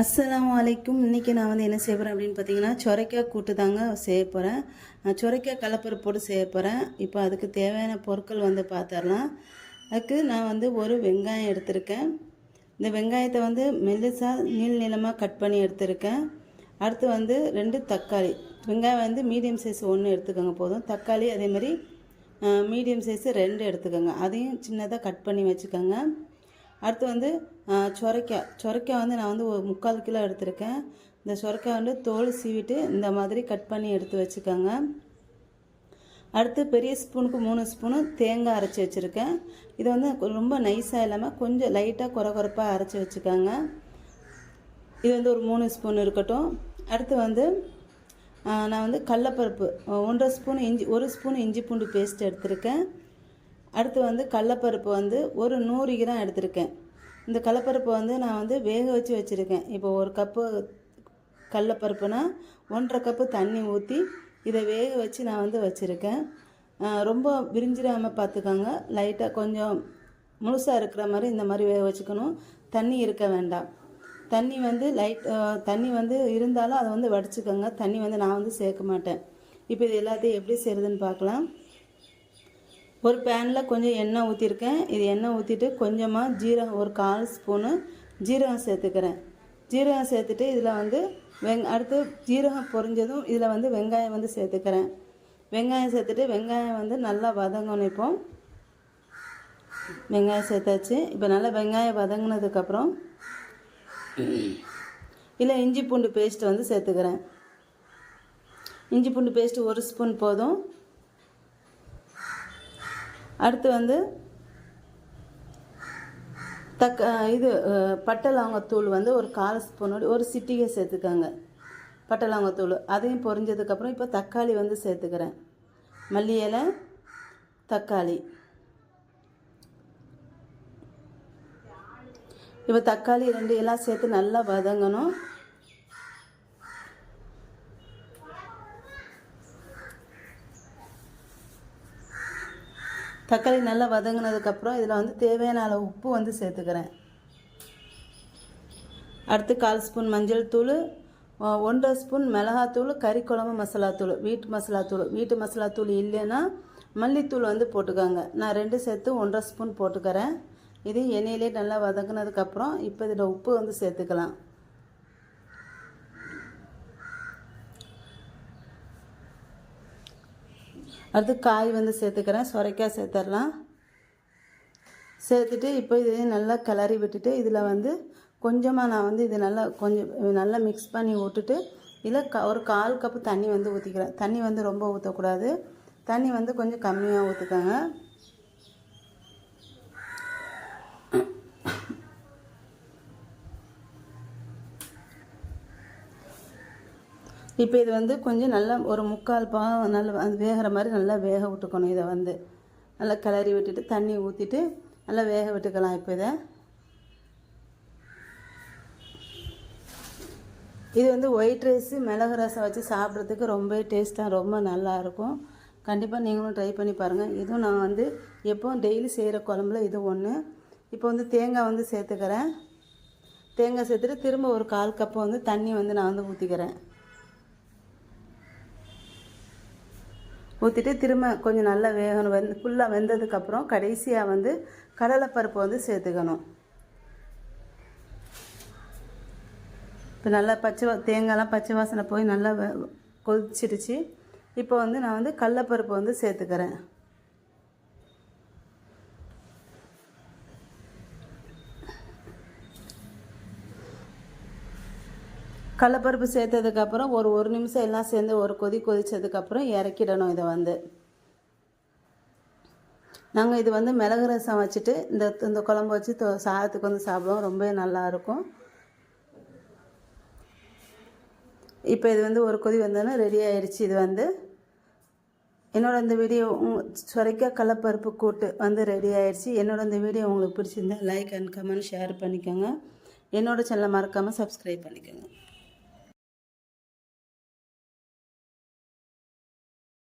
அஸ்லாம் அலைக்கும். இன்றைக்கி நான் வந்து என்ன செய்ய போகிறேன் அப்படின்னு பார்த்தீங்கன்னா சுரைக்காய் கூட்டு தாங்க செய்ய போகிறேன் நான் சொரைக்காய் கலப்பருப்பு போட்டு செய்ய போகிறேன் இப்போ அதுக்கு தேவையான பொருட்கள் வந்து பார்த்துடலாம் அதுக்கு நான் வந்து ஒரு வெங்காயம் எடுத்திருக்கேன். இந்த வெங்காயத்தை வந்து மெல்லிசாக நீள் நீளமாக கட் பண்ணி எடுத்திருக்கேன். அடுத்து வந்து ரெண்டு தக்காளி. வெங்காயம் வந்து மீடியம் சைஸ் ஒன்று எடுத்துக்கோங்க போதும். தக்காளி அதே மாதிரி மீடியம் சைஸு ரெண்டு எடுத்துக்கோங்க. அதையும் சின்னதாக கட் பண்ணி வச்சுக்கோங்க. அடுத்து வந்து சொரைக்காய் சொரைக்காய் வந்து நான் வந்து ஒரு முக்கால் கிலோ எடுத்திருக்கேன். இந்த சொரைக்காய் வந்து தோல் சீவிட்டு இந்த மாதிரி கட் பண்ணி எடுத்து வச்சுக்கோங்க. அடுத்து பெரிய ஸ்பூனுக்கு மூணு ஸ்பூனு தேங்காய் அரைச்சி வச்சுருக்கேன். இது வந்து ரொம்ப நைஸாக இல்லாமல் கொஞ்சம் லைட்டாக குறை குறைப்பாக அரைச்சி வச்சுக்கோங்க. இது வந்து ஒரு மூணு ஸ்பூன் இருக்கட்டும். அடுத்து வந்து நான் வந்து கடலப்பருப்பு ஒன்றரை ஸ்பூன் இஞ்சி ஒரு ஸ்பூன் இஞ்சி பூண்டு பேஸ்ட் எடுத்திருக்கேன். அடுத்து வந்து கடலப்பருப்பு வந்து ஒரு நூறு கிராம் எடுத்திருக்கேன். இந்த கடலப்பருப்பு வந்து நான் வந்து வேக வச்சு வச்சுருக்கேன். இப்போ ஒரு கப்பு கடலப்பருப்புனா ஒன்றரை கப்பு தண்ணி ஊற்றி இதை வேக வச்சு நான் வந்து வச்சுருக்கேன். ரொம்ப விரிஞ்சிடாமல் பார்த்துக்கோங்க. லைட்டாக கொஞ்சம் முழுசாக இருக்கிற மாதிரி இந்த மாதிரி வேக வச்சுக்கணும். தண்ணி இருக்க வேண்டாம். தண்ணி வந்து லைட் தண்ணி வந்து இருந்தாலும் அதை வந்து வடிச்சுக்கோங்க. தண்ணி வந்து நான் வந்து சேர்க்க மாட்டேன். இப்போ இது எல்லாத்தையும் எப்படி செய்கிறதுன்னு பார்க்கலாம். ஒரு பேனில் கொஞ்சம் எண்ணெய் ஊற்றிருக்கேன் இது எண்ணெய் ஊற்றிட்டு கொஞ்சமாக ஜீரகம் ஒரு கால் ஸ்பூனு ஜீரகம் சேர்த்துக்கிறேன். ஜீரகம் சேர்த்துட்டு இதில் வந்து வெங் அடுத்து ஜீரகம் பொரிஞ்சதும் இதில் வந்து வெங்காயம் வந்து சேர்த்துக்கிறேன். வெங்காயம் சேர்த்துட்டு வெங்காயம் வந்து நல்லா வதங்கணும் இப்போ. வெங்காயம் சேர்த்தாச்சு. இப்போ நல்லா வெங்காயம் வதங்கினதுக்கப்புறம் இல்லை இஞ்சி பூண்டு பேஸ்ட்டு வந்து சேர்த்துக்கிறேன். இஞ்சி பூண்டு பேஸ்ட்டு ஒரு ஸ்பூன் போதும். அடுத்து வந்து தக்க இது அஹ், பட்டை லவங்கத்தூள் வந்து ஒரு கால் ஸ்பூனோடு ஒரு சிட்டிகை சேர்த்துக்கோங்க. பட்டை லவங்கத்தூள் அதையும் பொரிஞ்சதுக்கப்புறம் இப்போ தக்காளி வந்து சேர்த்துக்கிறேன். மல்லி இலை தக்காளி. இப்போ தக்காளி ரெண்டு எல்லாம் சேர்த்து நல்லா வதங்கணும். தக்காளி நல்லா வதங்கினதுக்கப்புறம் இதில் வந்து தேவையான அளவு உப்பு வந்து சேர்த்துக்கிறேன். அடுத்து கால் ஸ்பூன் மஞ்சள் தூள் ஒன்றரை ஸ்பூன் மிளகாத்தூள் கறி குழம்பு மசாலாத்தூள் வீட்டு மசாலாத்தூள் வீட்டு மசாலாத்தூள் இல்லைன்னா மல்லித்தூள் வந்து போட்டுக்கோங்க. நான் ரெண்டு சேர்த்து ஒன்றரை ஸ்பூன் போட்டுக்கிறேன். இது எண்ணெயிலே நல்லா வதங்கினதுக்கப்புறம் இப்போ இதில் உப்பு வந்து சேர்த்துக்கலாம். அடுத்து காய் வந்து சேர்த்துக்கிறேன். சுரைக்காய் சேர்த்துடலாம் சேர்த்துட்டு இப்போ இது நல்லா கிளறி விட்டுட்டு இதில் வந்து கொஞ்சமாக நான் வந்து இது நல்லா கொஞ்சம் நல்லா மிக்ஸ் பண்ணி விட்டுட்டு இதில் க ஒரு கால் கப்பு தண்ணி வந்து ஊற்றிக்கிறேன் தண்ணி வந்து ரொம்ப ஊற்றக்கூடாது தண்ணி வந்து கொஞ்சம் கம்மியாக ஊற்றுக்கோங்க இப்போ இது வந்து கொஞ்சம் நல்லா ஒரு முக்கால் பாகம் நல்லா அது வேகிற மாதிரி நல்லா வேக விட்டுக்கணும் இதை வந்து. நல்லா கிளறி விட்டுட்டு தண்ணி ஊற்றிட்டு நல்லா வேக விட்டுக்கலாம் இப்போ இதை. இது வந்து ஒயிட் ரைஸு மிளகு ரசம் வச்சு சாப்பிட்றதுக்கு ரொம்ப டேஸ்ட்டாக ரொம்ப நல்லாயிருக்கும் கண்டிப்பாக நீங்களும் ட்ரை பண்ணி பாருங்கள் இதுவும் நான் வந்து எப்போவும் டெய்லி செய்கிற குழம்புல இது ஒன்று இப்போ வந்து தேங்காய் வந்து சேர்த்துக்கிறேன். தேங்காய் சேர்த்துட்டு திரும்ப ஒரு கால் கப்பு வந்து தண்ணி வந்து நான் வந்து ஊற்றிக்கிறேன் ஊற்றிட்டு திரும்ப கொஞ்சம் நல்லா வேகணும். வெந் ஃபுல்லாக வெந்ததுக்கப்புறம் கடைசியாக வந்து கடலைப்பருப்பு வந்து சேர்த்துக்கணும். இப்போ நல்லா பச்சை வா- தேங்காயெலாம் பச்சை வாசனை போய் நல்லா வெ- கொதிச்சிடுச்சு. இப்போ வந்து நான் வந்து கடலப்பருப்பு வந்து சேர்த்துக்கிறேன். கடலப்பருப்பு சேர்த்ததுக்கப்புறம் ஒரு ஒரு நிமிஷம் எல்லாம் சேர்ந்து ஒரு கொதி கொதித்ததுக்கப்புறம் இறக்கிடணும் இதை வந்து. நாங்கள் இது வந்து மிளகு ரசம் வச்சுட்டு இந்த இந்த குழம்பு வச்சு சாதத்துக்கு வந்து சாப்பிடுவோம். ரொம்ப நல்லாயிருக்கும் இப்போ இது வந்து ஒரு கொதி வந்தோன்னே ரெடி ஆயிடுச்சு இது வந்து என்னோட இந்த வீடியோ சுரைக்காய் கடலப்பருப்பு கூட்டு வந்து ரெடி ஆயிடுச்சு என்னோட இந்த வீடியோ உங்களுக்கு பிடிச்சிருந்தா லைக் அண்ட் கமெண்ட் ஷேர் பண்ணிக்கோங்க. என்னோட சேனலை மறக்காமல் சப்ஸ்கிரைப் பண்ணிக்கோங்க.